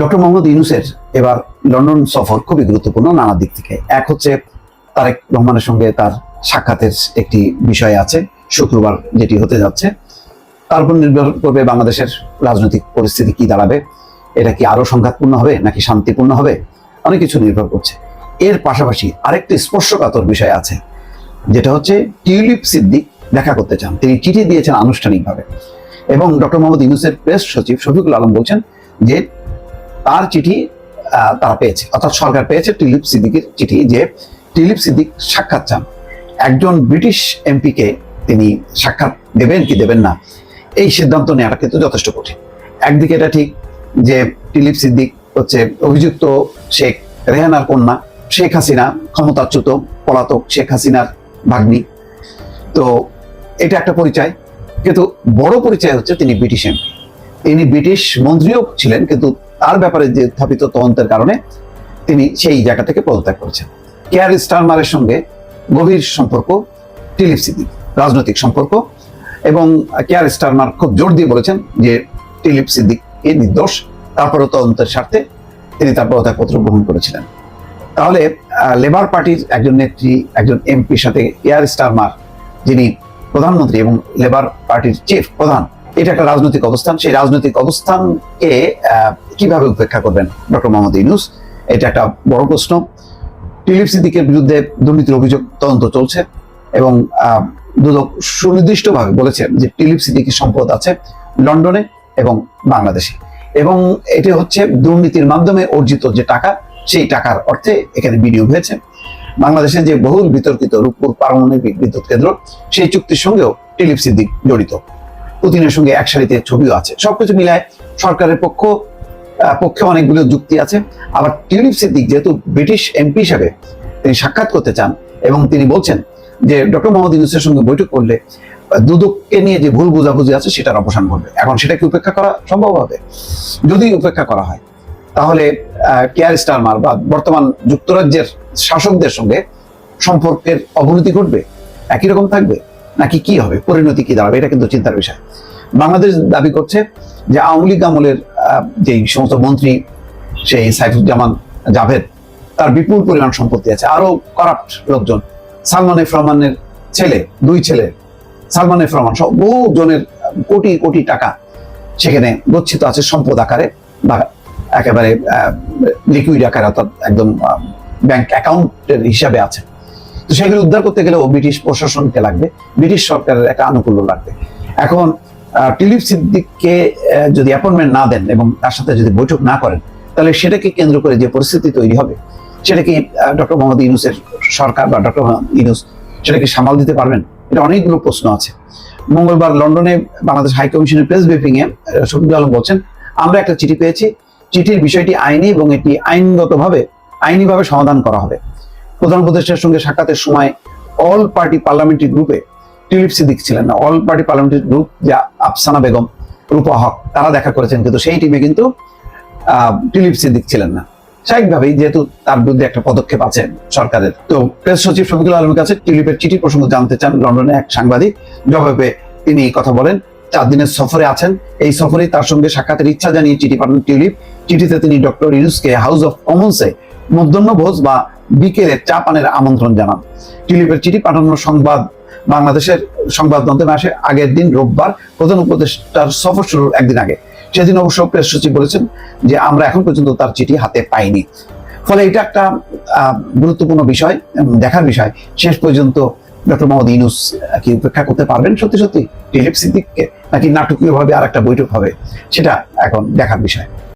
Doctor Mohammad ইউনুসের এবার London সফর খুবই গুরুত্বপূর্ণ নানা দিক থেকে। এক হচ্ছে তারেক রহমানের সঙ্গে তার সাক্ষাতের একটি বিষয় আছে, শুক্রবার যেটি হতে যাচ্ছে। তার উপর নির্ভর করবে বাংলাদেশের রাজনৈতিক পরিস্থিতি কি দাঁড়াবে, এটা কি আরও সংঘাতপূর্ণ হবে নাকি শান্তিপূর্ণ হবে, অনেক কিছু নির্ভর করছে। এর পাশাপাশি আরেকটি স্পর্শকাতর বিষয় আছে, যেটা হচ্ছে টিউলিপ সিদ্দিক দেখা করতে চান। তিনি চিঠি দিয়েছেন আনুষ্ঠানিকভাবে। এবং ডক্টর মোহাম্মদ ইউনুসের প্রেস সচিব শফিকুল আলম বলছেন যে তার চিঠি তারা পেয়েছে। অর্থাৎ সরকার পেয়েছে টিলিপ সিদ্দিকের চিঠি যে টিলিপ সিদ্দিক সাক্ষাৎ চান। একজন ব্রিটিশ এমপিকে তিনি সাক্ষাৎ দেবেন কি দেবেন না, এই সিদ্ধান্ত নেওয়াটা কিন্তু যথেষ্ট কঠিন। একদিকে এটা ঠিক যে টিলিপ সিদ্দিক হচ্ছে অভিযুক্ত শেখ রেহানার কন্যা, শেখ হাসিনা ক্ষমতাচ্যুত পলাতক শেখ হাসিনার ভাগ্নি। তো এটা একটা পরিচয়, কিন্তু বড় পরিচয় হচ্ছে তিনি ব্রিটিশ এমপি। তিনি ব্রিটিশ মন্ত্রীও ছিলেন, কিন্তু তার ব্যাপারে যে স্থাপিত তদন্তের কারণে তিনি সেই জায়গা থেকে পদত্যাগ করেছেন। কেয়ার স্টারমারের সঙ্গে গভীর সম্পর্ক টিলিপ সিদ্দিক রাজনৈতিক সম্পর্ক এবং কেয়ার স্টারমার খুব জোর দিয়ে বলেছেন যে টিলিপ সিদ্দিক এ নির্দোষ তারপরে তদন্তের স্বার্থে তিনি তার পদত্যাগপত্র গ্রহণ করেছিলেন। তাহলে লেবার পার্টির একজন নেত্রী, একজন এমপির সাথে এয়ার স্টারমার যিনি প্রধানমন্ত্রী এবং লেবার পার্টির চিফ প্রধান এটা একটা রাজনৈতিক অবস্থান। সেই রাজনৈতিক অবস্থানকে কীভাবে উপেক্ষা করবেন? ডক্টর মোহাম্মদ ইউনুস, এটা একটা বড় প্রশ্ন। টিলিপ সিদ্দিকের বিরুদ্ধে দুর্নীতির অভিযোগ তদন্ত চলছে এবং দুদক সুনির্দিষ্টভাবে বলেছে যে টিলিপ সিদ্দিকের সম্পদ আছে লন্ডনে এবং বাংলাদেশে। এবং এটি হচ্ছে দুর্নীতির মাধ্যমে অর্জিত যে টাকা, সেই টাকার অর্থে এখানে বিনিয়োগ হয়েছে। বাংলাদেশে যে বহুল বিতর্কিত রূপপুর পারমাণবিক বিদ্যুৎ কেন্দ্র, সেই চুক্তির সঙ্গেও টিলিপ সিদ্দিক জড়িত। পুতিনের সঙ্গে এক সারিতে ছবিও আছে। সবকিছু মিলায় সরকারের পক্ষ পক্ষে অনেকগুলো যুক্তি আছে। আবার টিউলিপ সিদ্দিক যেহেতু ব্রিটিশ এমপি হিসেবে তিনি সাক্ষাৎ করতে চান এবং তিনি বলছেন যে ডক্টর মোহাম্মদ ইউনুসের সঙ্গে বৈঠক করলে দুদককে নিয়ে যে ভুল বোঝাবুঝি আছে সেটার অবসান ঘটবে। এখন সেটা কি উপেক্ষা করা সম্ভব হবে? যদি উপেক্ষা করা হয়, তাহলে কেয়ার স্টারমার বা বর্তমান যুক্তরাজ্যের শাসকদের সঙ্গে সম্পর্কের অবনতি ঘটবে? একই রকম থাকবে? নাকি কি হবে? পরিণতি কি দাঁড়াবে? এটা কিন্তু চিন্তার বিষয়। বাংলাদেশ দাবি করছে যে আওয়ামী লীগ আমলের যেই সমস্ত মন্ত্রী সেই সাইফুজ্জামান জাভেদ, তার বিপুল পরিমাণ সম্পত্তি আছে। আরও করাপ্ট লোকজন। সালমান এফ রহমানের ছেলে, দুই ছেলে, সালমান এফ রহমান, সব বহু জনের কোটি কোটি টাকা সেখানে গচ্ছিত আছে সম্পদ আকারে বা একেবারে লিকুইড আকারে অর্থাৎ একদম ব্যাংক অ্যাকাউন্টের হিসাবে আছে। সেগুলো উদ্ধার করতে গেলেও ব্রিটিশ প্রশাসনকে লাগবে। ব্রিটিশ সরকারের একটা আনুকূল্য লাগবে। এখন টিলিপ সিদ্দিককে যদি অ্যাপয়েন্টমেন্ট না দেন এবং তার সাথে যদি বৈঠক না করেন, তাহলে সেটাকে কেন্দ্র করে যে পরিস্থিতি তৈরি হবে, সেটা কি ডক্টর মোহাম্মদ ইউনুসের সরকার বা ডক্টর ইউনুস সেটাকে সামাল দিতে পারবেন? এটা অনেকগুলো প্রশ্ন আছে। মঙ্গলবার লন্ডনে বাংলাদেশ হাই কমিশনের প্রেস ব্রিফিং এ শফিকুল আলম বলছেন, আমরা একটা চিঠি পেয়েছি। চিঠির বিষয়টি আইনি এবং এটি আইনগতভাবে, আইনিভাবে সমাধান করা হবে। প্রধান উপদেষ্টার সঙ্গে সাক্ষাতের সময় অল পার্টি পার্লামেন্টারি গ্রুপে টিলিপ সিদ্দিক ছিলেন না। অল পার্টি পার্লামেন্টারি গ্রুপ, যা আফসানা বেগম, রূপা হক, তারা দেখা করেছেন, কিন্তু সেই টিমে কিন্তু টিলিপ সিদ্দিক ছিলেন না। স্বাভাবিকভাবেই যেহেতু তার বিরুদ্ধে একটা পদক্ষেপ আছে সরকারের। তো প্রেস সচিব শফিকুল আলমের কাছে টিলিপের চিঠি প্রসঙ্গ জানতে চান লন্ডনে এক সাংবাদিক। জবাবে তিনি কথা বলেন, চার দিনের সফরে আছেন। এই সফরে তার সঙ্গে সাক্ষাতের ইচ্ছা জানিয়ে চিঠি পাঠান টিউলিপ। চিঠিতে তিনি ডক্টর ইউনুসকে হাউস অফ কমন্সে মধ্যাহ্ন ভোজ বা বিকেলে চা পানের আমন্ত্রণ জানান। টিউলিপের চিঠি পাঠানোর সংবাদ বাংলাদেশের সংবাদ মাধ্যমে আসে। আগের দিন রোববার প্রধান উপদেষ্টার সফর শুরুর একদিন আগে। সেদিন অবশ্য প্রেস সচিব বলেছেন যে, আমরা এখন পর্যন্ত তার চিঠি হাতে পাইনি। ফলে এটা একটা গুরুত্বপূর্ণ বিষয় দেখার বিষয়। শেষ পর্যন্ত ডক্টর মোহাম্মদ ইউনুস কি উপেক্ষা করতে পারবেন? সত্যি সত্যি? টিলিপ সিদ্দিককে নাকি নাটকীয়ভাবে আর একটা বৈঠক হবে, সেটা এখন দেখার বিষয়।